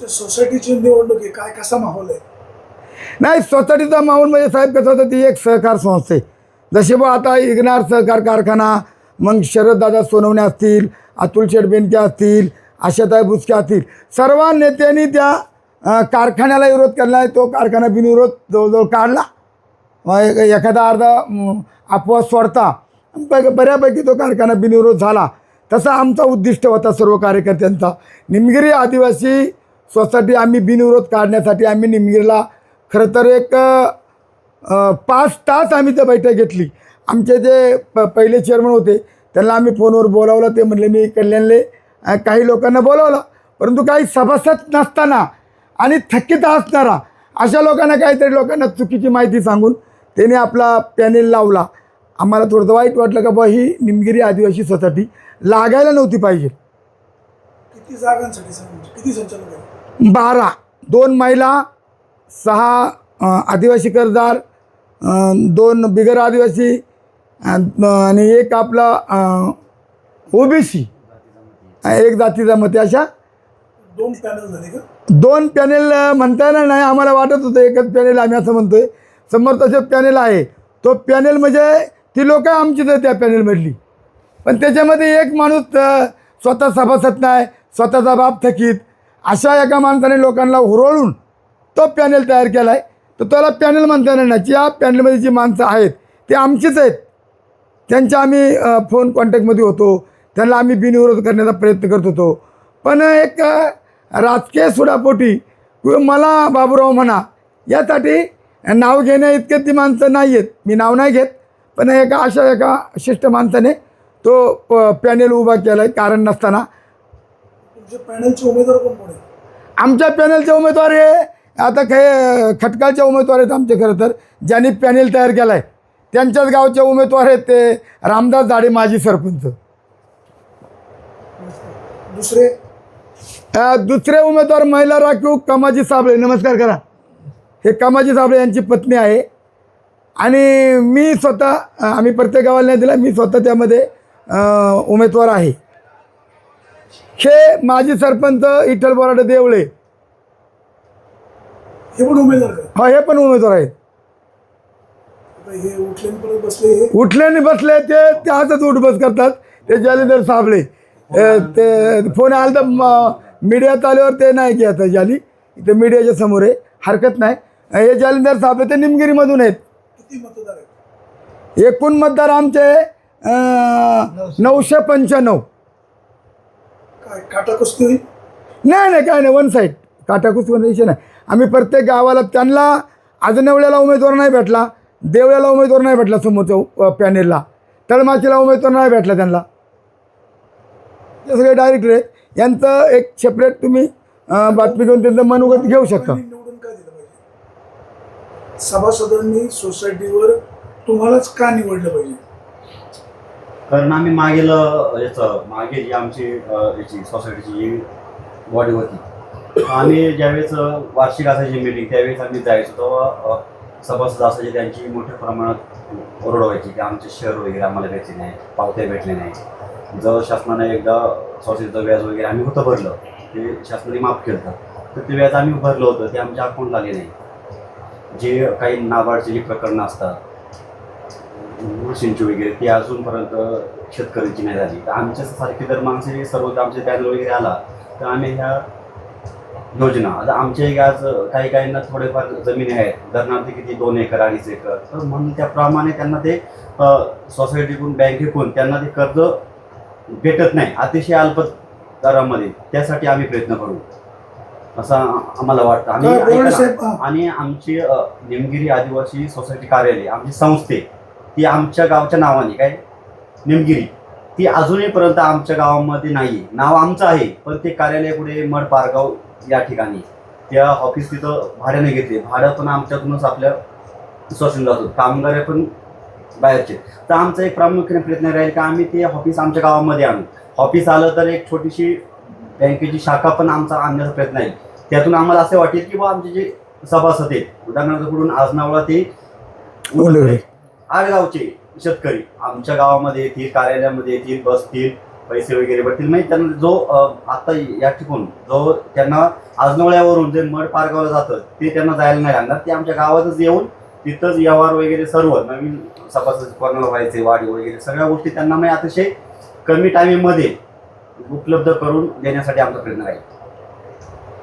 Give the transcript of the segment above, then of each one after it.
तुमच्या सोसायटीची निवडणूक आहे काय कसा माहोल आहे? नाही सोसायटीचा माहोल म्हणजे साहेब कसं होतं ती एक सहकार संस्था. आहे जसे बा आता इग्नार सहकार कारखाना मग शरददादा सोनवणे असतील अतुल शेडबेनके असतील आशाताई बुचके असतील. सर्व नेत्यांनी त्या कारखान्याला विरोध केला आहे तो कारखाना बिनविरोध जवळजवळ काढला. एखादा अर्धा अपवाद सोडता. बऱ्यापैकी तो कारखाना बिनविरोध झाला. तसा आमचा उद्दिष्ट होता सर्व कार्यकर्त्यांचा. निमगिरी आदिवासी सोसायटी आम्ही बिनविरोध काढण्यासाठी आम्ही निमगिरीला खरं तर एक पाच तास आम्ही त्या बैठक घेतली. आमचे जे प पहिले चेअरमन होते त्यांना आम्ही फोनवर बोलावलं ते म्हणले मी कल्याणले काही लोकांना बोलावलं परंतु काही सभासद नसताना आणि थकीत असणारा अशा लोकांना काहीतरी लोकांना चुकीची माहिती सांगून त्याने आपला पॅनेल लावला. आम्हाला थोडंसं वाईट वाटलं का बा ही निमगिरी आदिवासी सोसायटी लागायला नव्हती पाहिजे. किती जागांसाठी किती संचालक आहे बारा. दोन महिला सहा आदिवासी कर्जदार दोन बिगर आदिवासी आणि एक आपला ओबीसी. एक जातीचा मते अशा दोन पॅनल झाले का? दोन पॅनेल म्हणता येणार नाही आम्हाला वाटत होतं एकच पॅनेल आम्ही असं म्हणतोय. समोर तसे पॅनेल आहे. तो पॅनेल म्हणजे ती लोक आमचीच आहे त्या पॅनेलमधली पण त्याच्यामध्ये एक माणूस स्वतः सभासद नाही स्वतःचा बाप थकीत अशा एका माणसाने लोकांना हुरळून तो पॅनेल तयार केला आहे तर त्याला पॅनल म्हणता येणार नाही. या पॅनलमध्ये जी माणसं आहेत ते आमचीच आहेत. त्यांच्या आम्ही फोन कॉन्टॅक्टमध्ये होतो. त्यांना आम्ही बिनविरोध करण्याचा प्रयत्न करत होतो. पण एक राजकीय सुडापोटी किंवा मला बाबूराव म्हणा यासाठी नाव घेण्या इतके ती माणसं नाही आहेत. मी नाव नाही घेत पण एका अशा एका शिष्ट माणसाने तो प पॅनेल उभा केला आहे कारण नसताना. पॅनलचे उमेदवार कोण कोण आहेत? आमच्या पॅनेलचे उमेदवार हे आता काही खटकाळचे उमेदवार आहेत आमचे खरं तर ज्यांनी पॅनेल तयार केला आहे त्यांच्याच गावचे उमेदवार आहेत ते रामदास झाडे माजी सरपंच. दुसरे? अ, दुसरे उमेदवार महिला राखीव कमाजी साबळे. नमस्कार करा. हे कमाजी साबळे यांची पत्नी आहे. आणि मी स्वतः अ, आम्ही प्रत्येक गावाला नाही दिला मी स्वतः त्यामध्ये अ, उमेदवार आहे. हे माजी सरपंच विठ्ठल बोराडे देवळे. हे पण उमेदवार का हा हे पण उमेदवार आहेत. आता हे उठले आणि परत बसले हे? उठले आणि बसले ते ते उठबस करतात. ते जालीधर साबळे. अ, ते फोन आला तर म- मीडियात आल्यावर ते नाही की आता जाली. इथे मीडियाच्या समोर आहे. हरकत नाही. हे जालिंदर साबळे ते निमगिरीमधून आहेत. किती मतदार आहेत? एकूण मतदार आमचे अ, नऊशे पंच्याण्णव. काटा कुस्ती होईल नाही नाही काय नाही वन साईड काटाकुस विषय नाही. आम्ही प्रत्येक गावाला त्यांना आजनवळ्याला उमेदवार नाही भेटला देवळ्याला उमेदवार नाही भेटला समोरच्या पॅनेलला. तळमाचीला उमेदवार नाही भेटला त्यांना. ते सगळे डायरेक्टर आहेत यांचं एक सेपरेट तुम्ही बातमी घेऊन त्यांचं मनोगत घेऊ शकता. लोकांनी निवडून का दिलं पाहिजे? सभासदांनी सोसायटीवर तुम्हालाच का निवडलं पाहिजे? कारण आम्ही मागील याचं मागे जी आमची याची सोसायटीची जी बॉडी होती. आम्ही ज्यावेळेस वार्षिक असायची मिटिंग त्यावेळेस आम्ही जायचो तेव्हा सभासद असायचे त्यांची मोठ्या प्रमाणात ओरड व्हायची की आमचे शहर वगैरे आम्हाला भेटले नाही पावत्या भेटले नाही जर शासनाने एकदा सोसायटीचं व्याज वगैरे आम्ही होतं भरलं ते शासनाने माफ केलं. होतं. तर ते व्याज आम्ही भरलं होतं ते आमच्या अकाउंटला आले नाही. जे काही नाबार्डचे जे प्रकरणं असतात मशीनची वगैरे ती अजूनपर्यंत शेतकऱ्यांची नाही झाली. तर आमच्यासारखे जर माणसे सर्व आमचे पॅनल वगैरे आला तर आम्ही ह्या योजना आता आमच्या एक आज काही काहींना थोडेफार जमिनी आहेत उदाहरणार्थ किती दोन एकर अडीच एकर तर म्हणून त्याप्रमाणे त्यांना ते सोसायटीकडून बँकेकडून त्यांना ते कर्ज भेटत नाही अतिशय अल्प दरामध्ये. त्यासाठी आम्ही प्रयत्न करू. असं आम्हाला वाटतं. आणि आमची निमगिरी आदिवासी सोसायटी कार्यालय आमची संस्थे ती आमच्या गावच्या नावाने काय? निमगिरी. ती अजूनहीपर्यंत आमच्या गावामध्ये नाही आहे नाव आमचं आहे पण ते कार्यालय कुठे? मड पारगाव या ठिकाणी. त्या ऑफिस तिथं भाड्याने घेतले. भाडं पण आमच्यातूनच आपल्या सोशल जातो कामगार पण बाहेरचे. तर आमचा एक प्रामुख्याने प्रयत्न राहील की? आम्ही ते ऑफिस आमच्या गावामध्ये आणू. ऑफिस आलं तर एक छोटीशी बँकेची शाखा पण आमचा आणण्याचा प्रयत्न आहे. त्यातून आम्हाला असे वाटेल की बा आमचे जे सभासद आहेत उदाहरणार्थ कुठून आजनावळा ते आडगावचे शेतकरी. आमच्या गावामध्ये येतील कार्यालयामध्ये येतील बसतील पैसे वगैरे भरतील. म्हणजे त्यांना जो आता या ठिकाण जो त्यांना आजनवळ्यावरून जे मड पारगावलं जातं ते त्यांना जायला नाही लागणार. ते आमच्या गावातच येऊन तिथंच व्यवहार वगैरे सर्व नवीन सभासद कोणाला व्हायचे वाढी वगैरे सगळ्या गोष्टी त्यांना म्हणजे अतिशय कमी टायमिंगमध्ये उपलब्ध करून देण्यासाठी आमचा प्रयत्न राहील.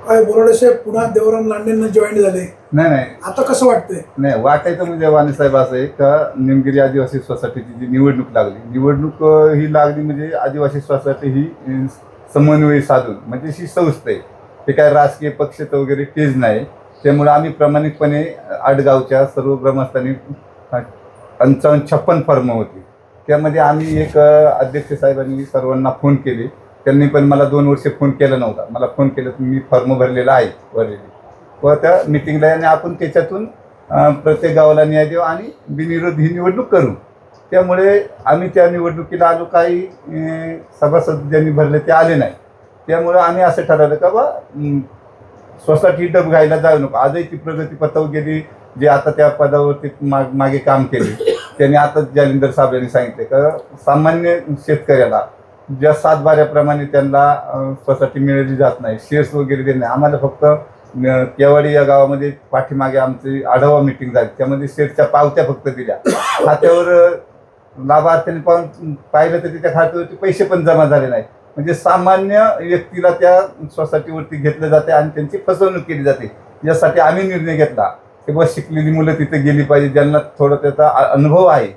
बोराडे साहेब? पुन्हा देवराम लांडेंना जॉईन झाले. नाही नाही. आता कसं वाटतंय? नाही वाटायचं म्हणजे वाणीसाहेब असं आहे का निमगिरी आदिवासी सोसायटीची जी निवडणूक लागली. निवडणूक ही लागली म्हणजे आदिवासी सोसायटी ही समन्वय साधून म्हणजे ही संस्था आहे. ते काय राजकीय पक्षाचं वगैरे तेच नाही. त्यामुळे आम्ही प्रामाणिकपणे आडगावच्या सर्व ग्रामस्थांनी पंचावन्न छप्पन फॉर्म होती. त्यामध्ये आम्ही एक अध्यक्ष साहेबांनी सर्वांना फोन केले. त्यांनी पण मला दोन वर्ष फोन केला नव्हता. मला फोन केलं मी फॉर्म भरलेला आहे भरलेली व त्या मिटिंगला आणि आपण त्याच्यातून प्रत्येक गावाला न्याय देऊ आणि बिनविरोध ही निवडणूक करू. त्यामुळे आम्ही त्या निवडणुकीला आलो काही सभासद ज्यांनी भरले ते आले नाही. त्यामुळे आम्ही असं ठरवलं का बा सोसायटी डब घ्यायला जाऊ नको. आजही ती प्रगती पथावर गेली जे आता त्या पदावरती माग मागे काम केले. त्यांनी आता जालिंदर साहेब यांनी सांगितले का सामान्य शेतकऱ्याला ज्या सात बाऱ्याप्रमाणे त्यांना अं, सोसायटी मिळवली जात नाही शेअर्स वगैरे देत नाही. आम्हाला फक्त केवाडी या गावामध्ये पाठीमागे आमची आढावा मिटिंग झाली. त्यामध्ये शेअरच्या पावत्या फक्त दिल्या. खात्यावर लाभार्थ्यांनी पण पाहिलं तर त्या खात्यावरती पैसे पण जमा झाले नाही म्हणजे सामान्य व्यक्तीला त्या सोसायटीवरती घेतलं जाते आणि त्यांची फसवणूक केली जाते. यासाठी आम्ही निर्णय घेतला. की बस शिकलेली मुलं तिथे गेली पाहिजे. ज्यांना थोडं त्याचा अनुभव आहे.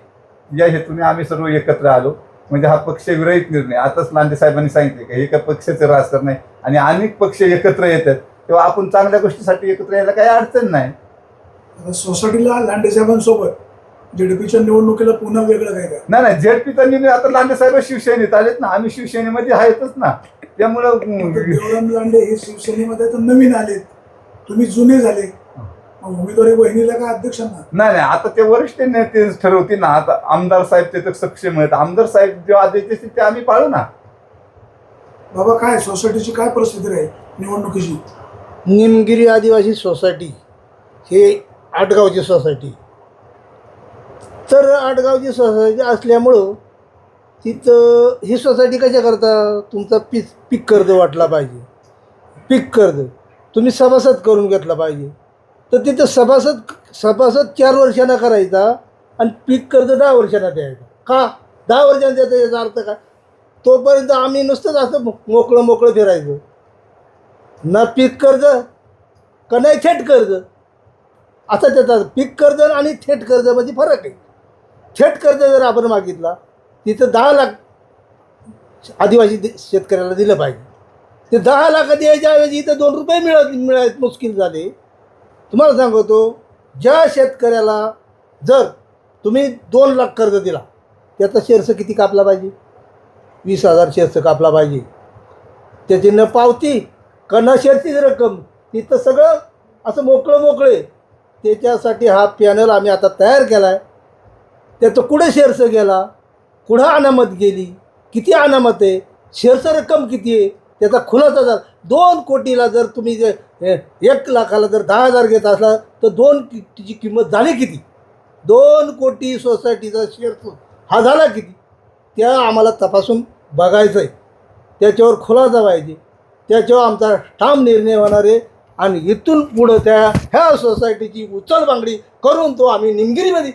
या हेतूने आम्ही सर्व एकत्र आलो. म्हणजे हा पक्षविरहित निर्णय. आताच लांडे साहेबांनी सांगितले की हे एका पक्षाचं राजकारण आहे आणि अनेक पक्ष एकत्र येतात. तेव्हा आपण चांगल्या गोष्टीसाठी एकत्र यायला काही अडचण नाही. सोसायटीला लांडे साहेबांसोबत जेडपीच्या निवडणुकीला पुन्हा वेगळं काय काय नाही नाही झेडपीचा निर्णय आता लांडे साहेब शिवसेनेत आलेत ना. आम्ही शिवसेनेमध्ये आहेतच ना. त्यामुळं लांडे हे शिवसेनेमध्ये तर नवीन आलेत. तुम्ही जुने झाले. उमेदवारी बहिणीला का अध्यक्षांना? नाही नाही आता ते वरिष्ठ नेते ठरवतील ना. आता आमदार साहेब ते तर सक्षम आहेत. आमदार साहेब जेव्हा आदेश देतील ते आम्ही पाळू ना. बाबा काय सोसायटीची काय परिस्थिती राहील निवडणुकीची? निमगिरी आदिवासी सोसायटी हे आटगावची सोसायटी तर आटगावची सोसायटी असल्यामुळं तिथं ही सोसायटी कशा करता? तुमचा पीक पीक कर्ज वाटला पाहिजे. पीक कर्ज. तुम्ही सभासद करून घेतला पाहिजे. तर तिथं सभासद सभासद चार वर्षांना करायचा आणि पीक कर्ज दहा वर्षांना द्यायचा. का? दहा वर्षांना द्यायचा याचा अर्थ काय? तोपर्यंत आम्ही नुसतंच असं मोकळं मोकळं फिरायचो. ना पीक कर्ज का नाही थेट कर्ज? असं त्याचा पीक कर्ज आणि थेट कर्जामध्ये फरक आहे. थेट कर्ज जर आपण मागितला तिथं दहा लाख आदिवासी दे- शेतकऱ्याला दिलं पाहिजे. ते दहा लाख द्यायच्या ऐवजी इथं दोन रुपये मिळत मिळायत मुश्किल झाले. तुम्हाला सांगतो ज्या शेतकऱ्याला जर तुम्ही दोन लाख कर्ज दिला त्याचा शेअर्स किती कापला पाहिजे? वीस हजार शेअर्स कापला पाहिजे. त्याची न पावती का न शेअरचीच रक्कम तिथं सगळं असं मोकळं मोकळे. त्याच्यासाठी हा पॅनल आम्ही आता तयार केला आहे त्याचं कुठे शेअर्स गेला कुठं अनामत गेली किती अनामत आहे शेअरचं रक्कम किती आहे त्याचा खुलासा झाला. दोन कोटीला जर तुम्ही जे एक लाखाला जर दहा हजार घेत असला तर दोन तिची किंमत झाली किती? दोन कोटी सोसायटीचा शेअर हा झाला किती? त्या आम्हाला तपासून बघायचं आहे त्याच्यावर खुलासा पाहिजे त्याच्यावर आमचा ठाम निर्णय होणार आहे. आणि इथून पुढं त्या ह्या सोसायटीची उचलबांगडी करून तो आम्ही निमगिरीमध्ये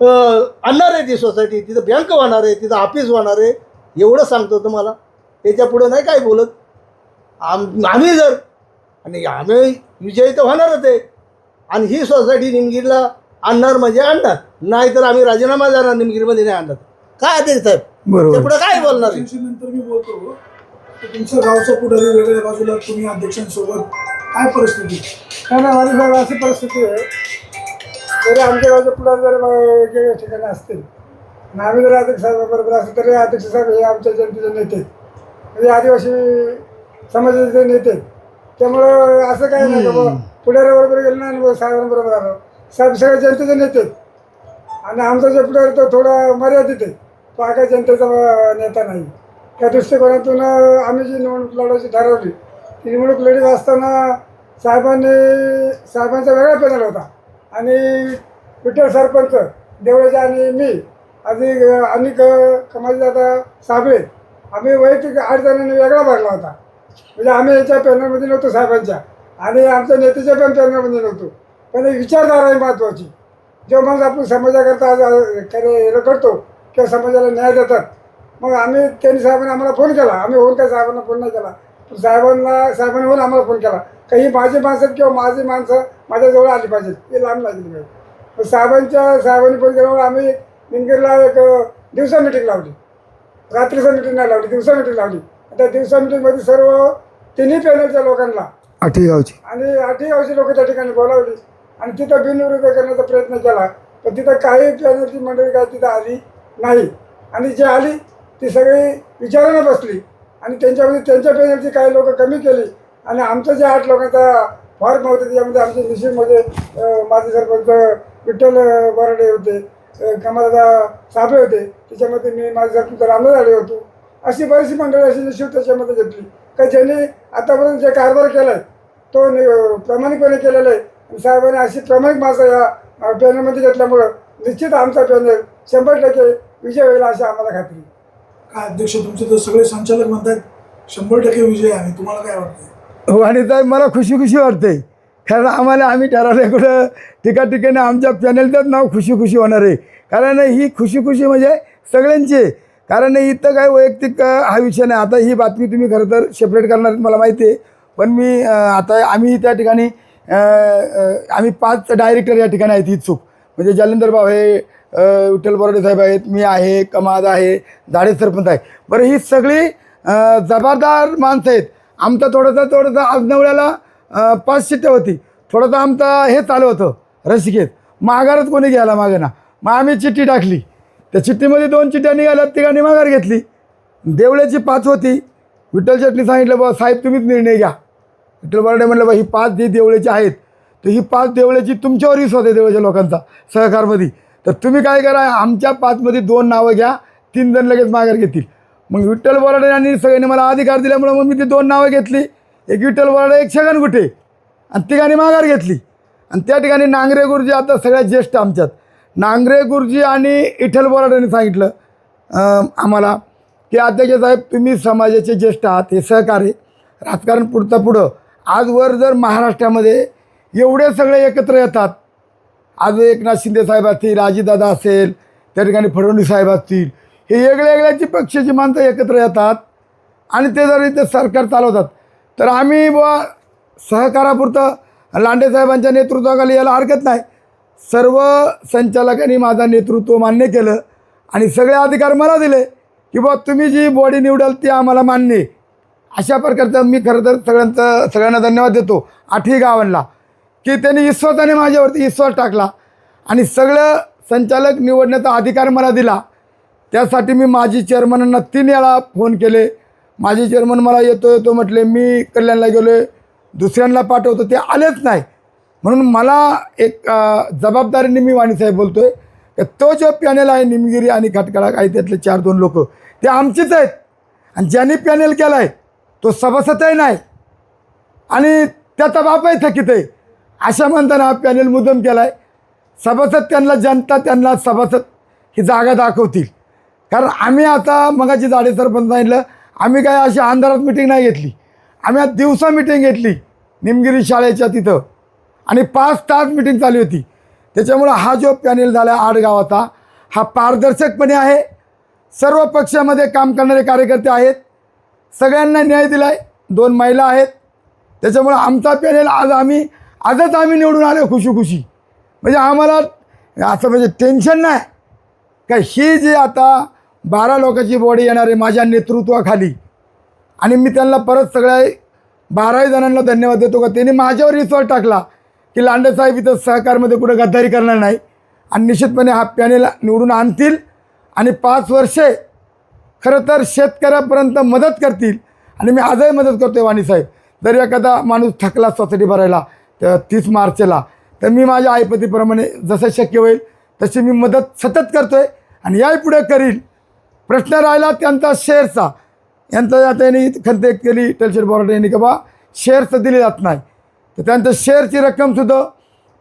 आणणार आहे ती सोसायटी. तिथं बँक होणार आहे तिथं ऑफिस होणार आहे. एवढं सांगतो तुम्हाला. त्याच्या पुढं नाही काय बोलत. आम आम्ही जर आणि आम्ही विजयी तर होणारच आहे. आणि ही सोसायटी निमगिरीला आणणार म्हणजे आणणार. नाहीतर आम्ही राजीनामा जाणार निमगिरीमध्ये नाही आणणार. काय ते साहेब? बरोबर. ते पुढं काय बोलणार? नंतर मी बोलतो. तर तुमचं गावचं पुढारी वेगळ्या बाजूला तुम्ही अध्यक्षांसोबत काय परिस्थिती? काय नाही माझी साहेब अशी परिस्थिती आहे. जरी आमच्या गावचे पुढे जर वेगवेगळ्या ठिकाणी असतील. आणि आम्ही जर अध्यक्ष साहेबाबरोबर असतो तरी अध्यक्ष साहेब हे आमच्या जनतेचे नेते. म्हणजे आदिवासी समाजाचे नेते आहेत. त्यामुळं असं काही नाही बाबा पुढाऱ्याबरोबर गेलो ना आणि साहेबांबरोबर आलो. साहेब सगळे जनतेचे नेते. आणि आमचा जे पुढारी तो थोडा मर्यादित आहे. तो काही जनतेचा नेता नाही. त्या दृष्टिकोनातून आम्ही जी निवडणूक लढवायची ठरवली ती निवडणूक लढीत असताना साहेबांनी साहेबांचा वेगळा पॅनल होता. आणि विठ्ठल सरपंच देवळाचे आणि मी आधी अनेक दादा साबळे आम्ही वैयक्तिक आठ जणांनी वेगळा भरला होता. म्हणजे आम्ही याच्या पॅनलमध्ये नव्हतो साहेबांच्या. आणि आमच्या नेत्याच्या पण पॅनलमध्ये नव्हतो. पण एक विचारधारा आहे महत्त्वाची. जो मग आपण समाजाकरता आज हे करतो किंवा समाजाला न्याय देतात मग आम्ही त्यांनी साहेबांनी आम्हाला फोन केला. आम्ही होऊन काय साहेबांना फोन नाही केला. पण साहेबांना साहेबांनी होऊन आम्हाला फोन केला. काही माझी माणसं किंवा माझी माणसं माझ्याजवळ आली पाहिजेत. ते लांब लागली पाहिजे मग साहेबांच्या साहेबांनी फोन केल्यामुळे आम्ही निमगीरला एक दिवसा मिटिंग लावली. रात्रीचं मिटिंग नाही लावली दिवसा मिटिंग लावली. त्या दिवसा मिटिंगमध्ये सर्व तिन्ही पॅनलच्या लोकांना. आठीगावची. आणि आठही गावची लोक त्या ठिकाणी बोलावली. आणि तिथं बिनविरोध करण्याचा प्रयत्न केला. पण तिथं काही पॅनलची मंडळी काय तिथं आली नाही. आणि जी आली ती सगळी विचारानं बसली. आणि त्यांच्यामध्ये त्यांच्या पॅनलची काही लोक कमी केली. आणि आमचं जे आठ लोकांचा फॉर्म होते त्याच्यामध्ये आमचे निशिममध्ये अं, माजी सरपंच विठ्ठल बराडे होते कमलदा साबळे होते. त्याच्यामध्ये मी माझे सरपंच रामदास आले होतो. अशी बरीचशी मंडळी अशी निश्चित त्याच्यामध्ये घेतली. का ज्यांनी आतापर्यंत जे कारभार केला आहे तो नि- प्रामाणिकपणे केलेला आहे. साहेबांनी अशी प्रामाणिक माणसं या पॅनलमध्ये घेतल्यामुळं निश्चित आमचा पॅनल शंभर टक्के विजय होईल अशी आम्हाला खात्री आहे. काय अध्यक्ष तुमचे तर सगळे संचालक म्हणतात शंभर टक्के विजय आहे. तुम्हाला काय वाटतं हो आणि साहेब मला खुशी खुशी वाटते कारण आम्हाला आम्ही ठरवलं कुठं ठिका ठिकाणी आमच्या पॅनलचंच नाव खुशी खुशी होणार आहे. कारण ही खुशी खुशी म्हणजे सगळ्यांची आहे कारण इथं काय वैयक्तिक हा विषय नाही. आता ही बातमी तुम्ही खरं तर सेपरेट करणार आहेत मला माहिती आहे. पण मी आता आम्ही त्या ठिकाणी आम्ही पाच डायरेक्टर या ठिकाणी आहेत इच्छुक. म्हणजे जालिंदर भाऊ आहे विठ्ठल बोराडे साहेब आहेत मी आहे कमाद आहे झाडे सरपंच आहे. बरं ही सगळी जबाबदार माणसं आहेत. आमचा थोडंसं थोडंसं आज पाच शिट्ट्या होती. थोडंसं आमचं हे चालू होतं रसिकेत. माघारच कोणी घ्यायला मागे ना मग आम्ही चिठ्ठी टाकली. त्या चिठ्ठीमध्ये दोन चिठ्ठ्या निघाल्या तिघांनी माघार घेतली. देवळ्याची पाच होती. विठ्ठल शेटनी सांगितलं बा साहेब तुम्हीच निर्णय घ्या. विठ्ठल बर्डे म्हटलं बा ही पाच जी देवळ्याची आहेत तर ही पाच देवळ्याची तुमच्यावर विश्वास आहे देवळ्याच्या लोकांचा सहकारमध्ये. तर तुम्ही काय करा आमच्या पाचमध्ये दोन नावं घ्या तीन जण लगेच माघार घेतील. मग विठ्ठल बोराडे यांनी सगळ्यांनी मला अधिकार दिल्यामुळं मग मी ती दोन नावं घेतली. एक विठ्ठल बोराडे एक छगन कुठे आणि तिघांनी माघार घेतली. आणि त्या ठिकाणी नांगरे गुरुजी आता सगळ्यात ज्येष्ठ आमच्यात. नांगरे गुरुजी आणि इठल बोराडेने सांगितलं आम्हाला की अध्यक्ष साहेब तुम्ही समाजाचे ज्येष्ठ आहात हे सहकार्य. राजकारण पुढचं पुढं. आजवर जर महाराष्ट्रामध्ये एवढे सगळे एकत्र येतात आज एकनाथ शिंदे साहेब असतील राजीदादा असेल त्या ठिकाणी फडणवीस साहेब असतील हे वेगळ्या वेगळ्याची पक्षाची माणसं एकत्र येतात आणि ते जर इथे सरकार चालवतात. तर आम्ही बुवा सहकारापुरतं लांडे साहेबांच्या नेतृत्वाखाली याला हरकत नाही. सर्व संचालकांनी माझा नेतृत्व मान्य केलं आणि सगळे अधिकार मला दिले की बाबा तुम्ही जी बॉडी निवडाल ती आम्हाला मान्य आहे. अशा प्रकारचं मी खरं तर सगळ्यांचं सगळ्यांना धन्यवाद देतो आठही गावांना की त्यांनी विश्वासाने माझ्यावरती विश्वास टाकला आणि सगळं संचालक निवडण्याचा अधिकार मला दिला. त्यासाठी मी माजी चेअरमनांना तीन वेळा फोन केले. माजी चेअरमन मला येतो येतो म्हटले मी कल्याणला गेलो दुसऱ्यांना पाठवतो. ते आलेच नाही. म्हणून मला एक जबाबदारीने मी वाणीसाहेब बोलतो आहे की तो जो पॅनेल आहे निमगिरी आणि खटकाळा काही त्यातले चार दोन लोक. ते आमचेच आहेत. आणि ज्यांनी पॅनेल केला आहे तो सभासदही नाही. आणि त्याचा बापही थकीत आहे अशा म्हणताना हा पॅनेल मुद्दम केला आहे सभासद त्यांना जनता त्यांना सभासद ही जागा दाखवतील. कारण आम्ही आता मगाची जाडे सरपंच सांगितलं आम्ही काय अशी अंधारात मिटिंग नाही घेतली. आम्ही आज दिवसा मिटिंग घेतली निमगिरी शाळेच्या तिथं. आणि पाच तास मिटिंग चालू होती. त्याच्यामुळं हा जो पॅनेल झाला आठ गावाचा हा पारदर्शकपणे आहे. सर्व पक्षामध्ये काम करणारे कार्यकर्ते आहेत. सगळ्यांना न्याय दिला आहे दोन महिला आहेत. त्याच्यामुळं आमचा पॅनेल आज आम्ही आजच आम्ही निवडून आलो खुशी खुशी म्हणजे आम्हाला असं म्हणजे टेन्शन नाही. का ही जी आता बारा लोकांची बॉडी येणार आहे माझ्या नेतृत्वाखाली आणि मी त्यांना परत सगळ्या बाराही जणांना धन्यवाद देतो का? त्यांनी माझ्यावर विश्वास टाकला. की लांडेसाहेब इथं सहकारमध्ये कुठं गद्दारी करणार नाही. आणि निश्चितपणे हा पॅनेल निवडून आणतील आणि पाच वर्षे खरं तर शेतकऱ्यापर्यंत मदत करतील. आणि मी आजही मदत करतो आहे वाणीसाहेब जर एखादा माणूस थकला सोसायटी भरायला तर तीस मार्चला तर मी माझ्या आईपतीप्रमाणे जसं शक्य होईल तशी मी मदत सतत करतो आहे आणि याही पुढे करील. प्रश्न राहिला त्यांचा शेअरचा. यांचा त्यांनी खंत केली टेलशेट बोराटे यांनी की बा शेअर्स दिले जात नाही. तर त्यानंतर शेअरची रक्कमसुद्धा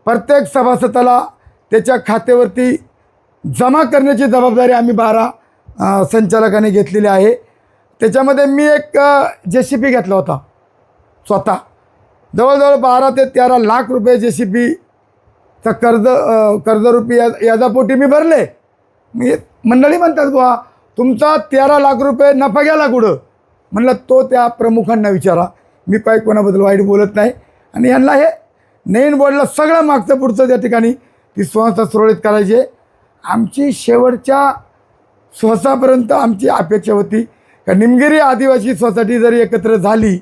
प्रत्येक सभासदाला त्याच्या खात्यावरती जमा करण्याची जबाबदारी आम्ही बारा संचालकाने घेतलेली आहे. त्याच्यामध्ये मी एक जे सी पी घेतला होता स्वतः. जवळजवळ बारा ते तेरा लाख रुपये जे सी पीचा कर्ज कर्जरूपी या याजापोटी मी भरले. मी मंडळी म्हणतात बुवा तुमचा तेरा लाख रुपये नफा गेला कुठं? म्हणलं तो त्या प्रमुखांना विचारा. मी काही कोणाबद्दल वाईट बोलत नाही. आणि यांना हे नवीन बोर्डला सगळं मागचं पुढचं त्या ठिकाणी ती संस्था सुरळीत करायची आहे. आमची शेवटच्या स्वसापर्यंत आमची अपेक्षा होती का निमगिरी आदिवासी सोसायटी जरी एकत्र झाली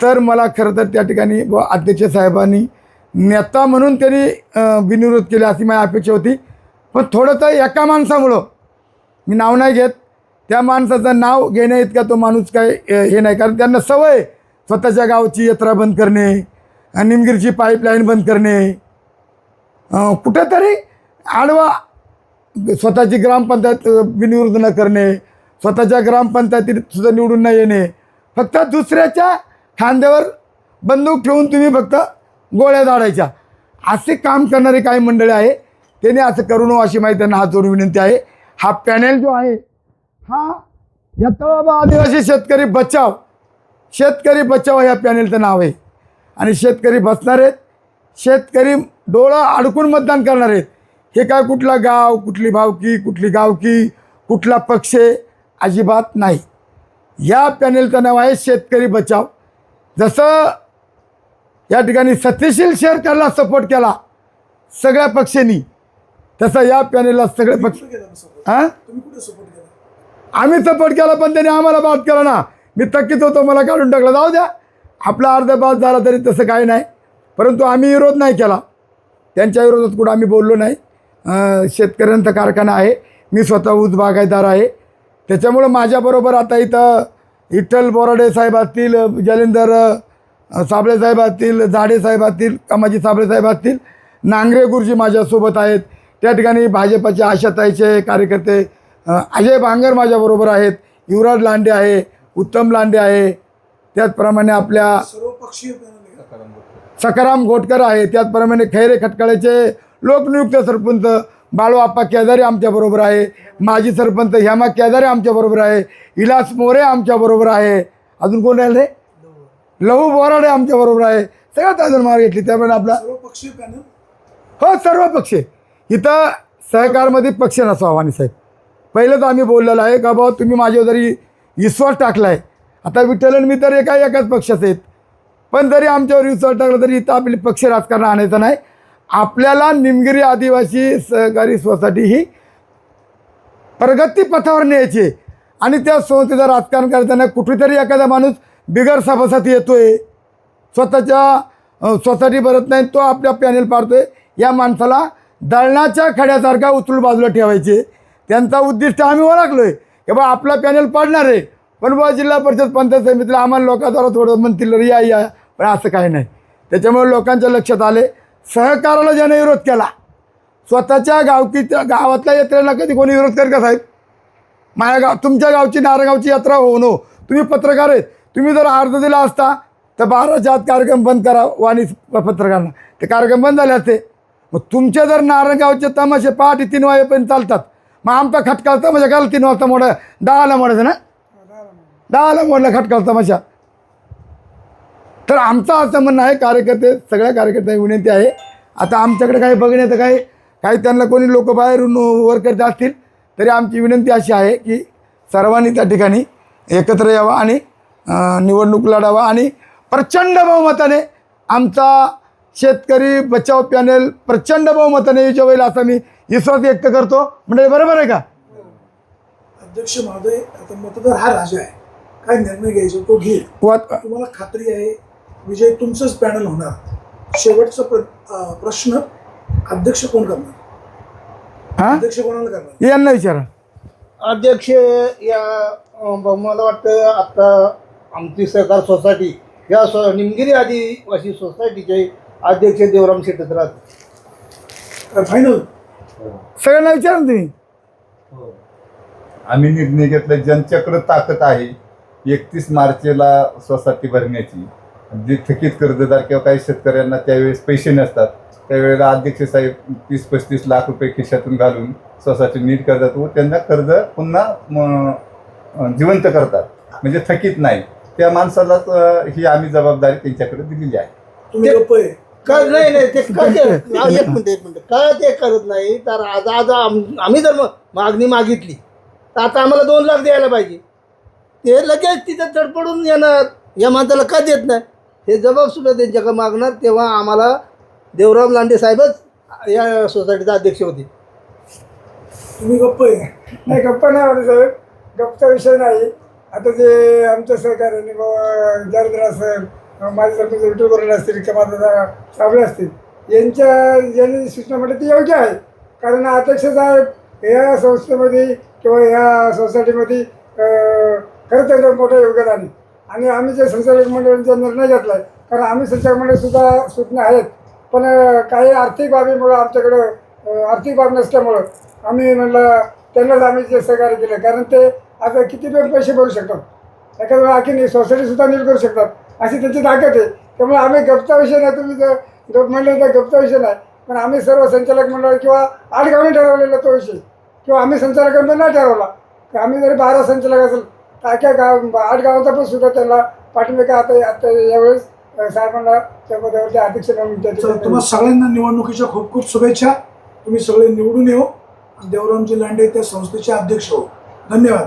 तर मला खरं तर त्या ठिकाणी व अध्यक्ष साहेबांनी नेता म्हणून त्यांनी विनिरोध बिनविरोध अशी माझी अपेक्षा होती पण थोडंसं एका माणसामुळं मी नाव नाही घेत त्या माणसाचं नाव घेण्या इतका तो माणूस काय हे नाही कारण त्यांना सवय आहे. स्वतःच्या गावची यात्रा बंद करणे निमगिरीची पाईपलाईन बंद करणे. कुठंतरी कुठेतरी आडवा स्वतःची ग्रामपंचायत बिनविरुद्ध न करणे स्वतःच्या ग्रामपंचायतीत सुद्धा निवडून न येणे फक्त दुसऱ्याच्या खांद्यावर बंदूक ठेवून तुम्ही फक्त गोळ्या झाडायच्या. असे काम करणारे काही मंडळी आहे त्याने असं करू नये अशी माहिती त्यांना हात जोडून विनंती आहे. हा पॅनेल जो आहे हा या आदिवासी शेतकरी बचाव शेतकरी बचाव ह्या पॅनेलचं नाव आहे. आणि शेतकरी बसणार आहेत. शेतकरी डोळा अडकून मतदान करणार आहेत. हे काय कुठला गाव कुठली भावकी कुठली गावकी कुठला पक्ष आहे, अजिबात नाही. या पॅनेलचं नाव आहे शेतकरी बचाव. जसं या ठिकाणी सत्यशील शेरकरला सपोर्ट केला सगळ्या पक्षांनी तसं या पॅनेलला सगळे पक्ष हां? आम्ही सपोर्ट केला पण त्याने आम्हाला बाद केला ना. मी थक्कीच होतो मला काढून टाकलं. जाऊ द्या. आपला अर्धा बाद झाला तरी तसं काही नाही. परंतु आम्ही विरोध नाही केला. त्यांच्या विरोधात कुठं आम्ही बोललो नाही. शेतकऱ्यांचा कारखाना आहे. मी स्वतः ऊस बागायदार आहे. त्याच्यामुळं माझ्याबरोबर आता इथं विठ्ठल बोराडे साहेब असतील जलेंदर साबळे साहेब असतील झाडे साहेब असतील कामाजी साबळे साहेब असतील नांगरे गुरुजी माझ्यासोबत आहेत. त्या ठिकाणी भाजपाचे आशाताईचे कार्यकर्ते अजय बांगर माझ्याबरोबर आहेत. युवराज लांडे आहे. उत्तम लांडे आहे. त्याचप्रमाणे आपल्या? सकाराम घोटकर आहे. त्याचप्रमाणे खैरे खटकाळेचे लोकनियुक्त सरपंच बाळू आप्पा केदारे आमच्याबरोबर आहे. माजी सरपंच हेमा केदारे आमच्याबरोबर आहे. इलास मोरे आमच्याबरोबर आहे. अजून कोण राहिले? लहू बोराडे आमच्याबरोबर आहे. सगळ्यात अजून मार्ग घेतली. त्यामुळे आपला हो सर्व पक्ष इथं सहकारमध्ये पक्ष नसावा वाणी साहेब. पहिलं तर आम्ही बोललेलं आहे का बाबा तुम्ही माझ्यावर जरी विश्वास टाकला आहे आता विठ्ठलन मी तर एका एकाच पक्षाचे आहेत. पण जरी आमच्यावर विश्वास टाकला तरी इथं आपली पक्ष राजकारण आणायचं नाही. आपल्याला निमगिरी आदिवासी सहकारी सोसायटी ही प्रगती पथावर न्यायची आणि त्या संस्थेचं राजकारण करताना कुठेतरी एखादा माणूस बिगर सभासाठी येतोय. स्वतःच्या सोसायटी भरत नाही तो आपल्या पॅनेल पाडतोय. या माणसाला दळणाच्या खड्यासारखा उचलून बाजूला ठेवायचे त्यांचा उद्दिष्ट आम्ही ओळखलो आहे की बा आपला पॅनल पाडणार आहे. पण बुवा जिल्हा परिषद पंचायत समितीला आम्हाला लोकांद्वारा थोडं म्हणतील रिया या या. पण असं काही नाही. त्याच्यामुळे लोकांच्या लक्षात आले. सहकाराला ज्याने विरोध केला स्वतःच्या गावकीच्या गावातल्या यात्रेला कधी कोणी विरोध कर का साहेब? माझ्या गाव तुमच्या गावची नारागावची यात्रा होऊ नो. तुम्ही पत्रकार आहेत. तुम्ही जर अर्ज दिला असता तर बाराच्या आत कार्यक्रम बंद करा वाणी पत्रकारांना. ते कार्यक्रम बंद झाले असते. मग तुमचे जर नारायणगावचे तमाशे पहाटे तीन वाजेपर्यंत चालतात मग आमचा खटकाल तमाशा काल म्हणजे तीन वाजता मोडा. दहाला मोडायचं ना? दहाला मोडला खटकाल तमाशा तर आमचं असं म्हणणं आहे कार्यकर्ते सगळ्या कार्यकर्त्यांची विनंती आहे. आता आमच्याकडे काही बघण्याचं काही काही त्यांना कोणी लोक बाहेरून वर असतील तरी आमची विनंती अशी आहे की सर्वांनी त्या ठिकाणी एकत्र यावं आणि निवडणूक लढावा आणि प्रचंड बहुमताने आमचा शेतकरी बचाव पॅनेल प्रचंड बहुमताने विजय होईल असा मी विश्वास व्यक्त करतो. म्हणजे बरोबर आहे का? अध्यक्ष महोदय आता मतदार हा राजा आहे. काय निर्णय घ्यायचा तो घेईल. तुम्हाला खात्री आहे विजय तुमचंच पॅनल होणार. शेवटचा प्रश्न अध्यक्ष कोण करणार? हां? अध्यक्ष कोणाला करणार? यांना विचारा. अध्यक्ष या मला वाटतं आता आमची सहकार सोसायटी या सो निमगिरी आदिवासी सोसायटीचे अध्यक्ष देवराम शेटत राहतात फायनल सगळ्यांना विचारा ना तुम्ही? आम्ही निर्णय घेतला ज्यांच्याकडे ताकद आहे एकतीस मार्चला सोसायटी भरण्याची. जे थकीत कर्जदार किंवा काही शेतकऱ्यांना त्यावेळेस पैसे नसतात त्यावेळेला अध्यक्ष साहेब तीस पस्तीस लाख रुपये खिशातून घालून सोसायटी नीट करतात व त्यांना कर्ज पुन्हा जिवंत करतात. म्हणजे थकीत नाही. त्या माणसालाच ही आम्ही जबाबदारी त्यांच्याकडे दिलेली आहे. नाही नाही ते का ते हा, एक मिनिट एक मिनिट. का ते करत नाही? तर आज आज आम- आम्ही जर म- मागणी मागितली तर आता आम्हाला दोन लाख द्यायला पाहिजे. ते लगेच तिथं तडपडून येणार. या माणसाला का देत नाही? हे जबाब सुद्धा त्यांच्याकडे मागणार तेव्हा आम्हाला देवराम लांडे साहेबच या सोसायटीचा अध्यक्ष होते. तुम्ही गप्प आहे. नाही गप्पा नाही होत साहेब. गप्पा विषय नाही. आता जे आमच्या सहकार्याने बाबा जरदर असेल माझे सरपंच विठ्ठल करून असतील किंवा माझा साबळे असतील यांच्या यांनी सूचना म्हटलं ती योग्य आहे. कारण अध्यक्ष साहेब या संस्थेमध्ये किंवा या सोसायटीमध्ये खरंच एकदम मोठं योगदान आहे. आणि आम्ही जे संचालक मंडळाचा निर्णय घेतला आहे कारण आम्ही संचालक मंडळसुद्धा सूचना आहेत. पण काही आर्थिक बाबीमुळं आमच्याकडं आर्थिक बाब नसल्यामुळं आम्ही म्हणलं त्यांनाच आम्ही जे सहकार्य केलं. कारण ते आता किती पण पैसे भरू शकतात. एखाद्या वेळा आणखी सोसायटीसुद्धा नीट करू शकतात. अशी त्यांची ताकद आहे. त्यामुळे आम्ही गप्पा विषय नाही तुम्ही जर गप म्हणलं तर गप्पा विषय नाही. पण आम्ही सर्व संचालक मंडळ किंवा आठ गावाने ठरवलेला तो विषय. किंवा आम्ही संचालकांना नाही ठरवला. की आम्ही जरी बारा संचालक असेल तर अख्या गाव आठ गावाचा पण सुद्धा त्यांना पाठिंबा आता आता यावेळेस साहेबांना त्या पदावरती अध्यक्ष म्हणून तुम्हाला सगळ्यांना निवडणुकीच्या खूप खूप शुभेच्छा. तुम्ही सगळे निवडून येऊ. देवरामजी लांडे त्या संस्थेचे अध्यक्ष हो धन्यवाद.